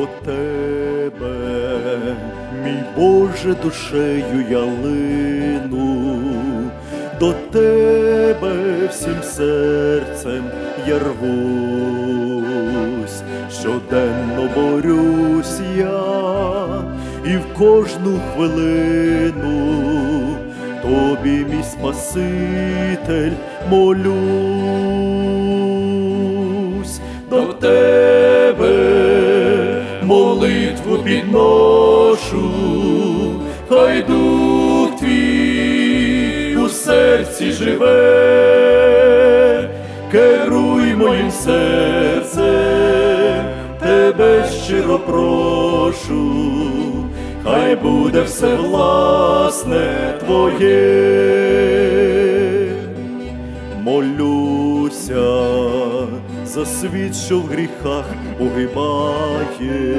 до тебе, мій Боже, душею я лину, до тебе всім серцем я рвусь, щоденно борюсь я і в кожну хвилину. Тобі, мій Спаситель, молюсь. До тебе, молитву підношу, хай дух твій у серці живе, керуй моїм серцем, тебе щиро прошу, хай буде все власне твоє. Молюся за світ, що в гріхах погибає,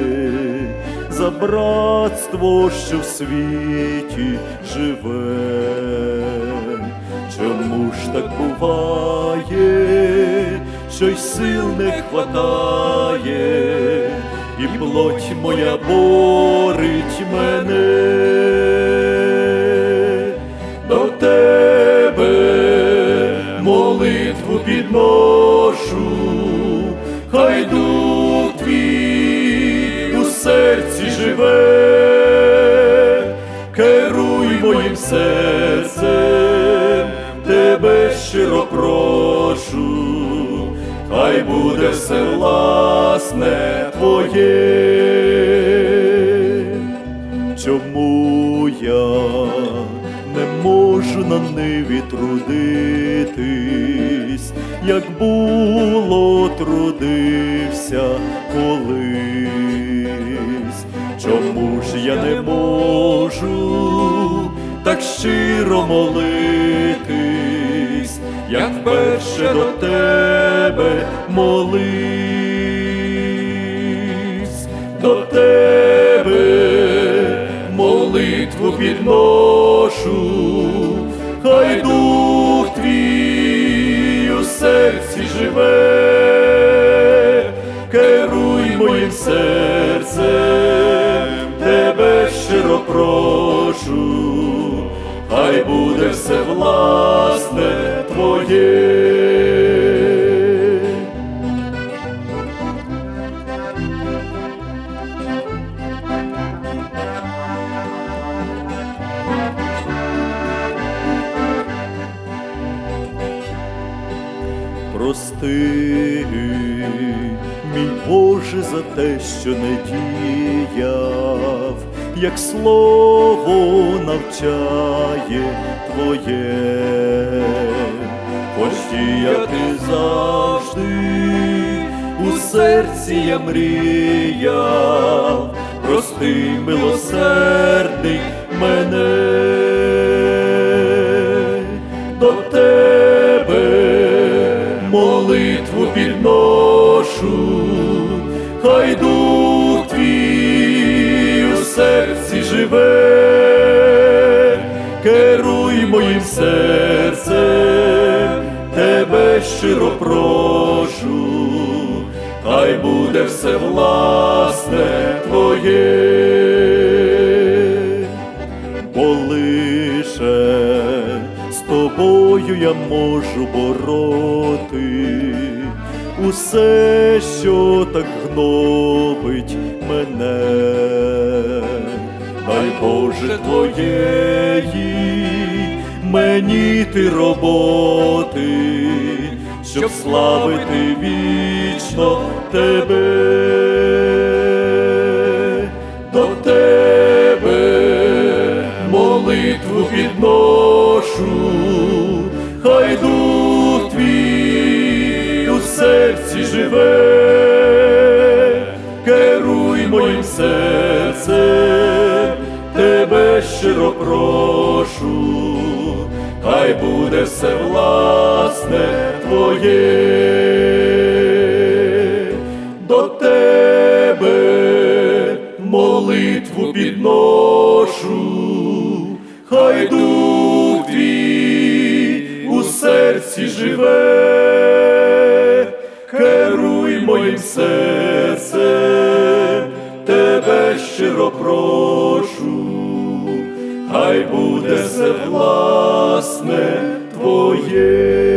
за братство, що в світі живе. Чому ж так буває, що й сил не хватає, і плоть моя борить мене хай буде все власне твоє. Чому я не можу на ниві трудитись, як було трудився колись? Чому ж я не можу так щиро молитись, як вперше до тебе молись, до тебе молитву підношу, хай дух твій у серці живе, керуй моїм серцем, тебе щиро прошу, хай буде все власне твоє. Прости, мій Боже, за те, що не діяв, як слово навчає Твоє, хоч діяти завжди у серці я мріяв, прости, милосердний живе, керуй моїм серцем, тебе щиро прошу, хай буде все власне твоє. З тобою я можу бороти. Усе, що так гнобить мене, Боже твоєї мені ти роботи, щоб славити вічно тебе. До тебе молитву підношу, хай дух твій у серці живе, щиро прошу, хай буде все власне твоє. До тебе молитву підношу, хай дух твій у серці живе, буде все власне Твоє.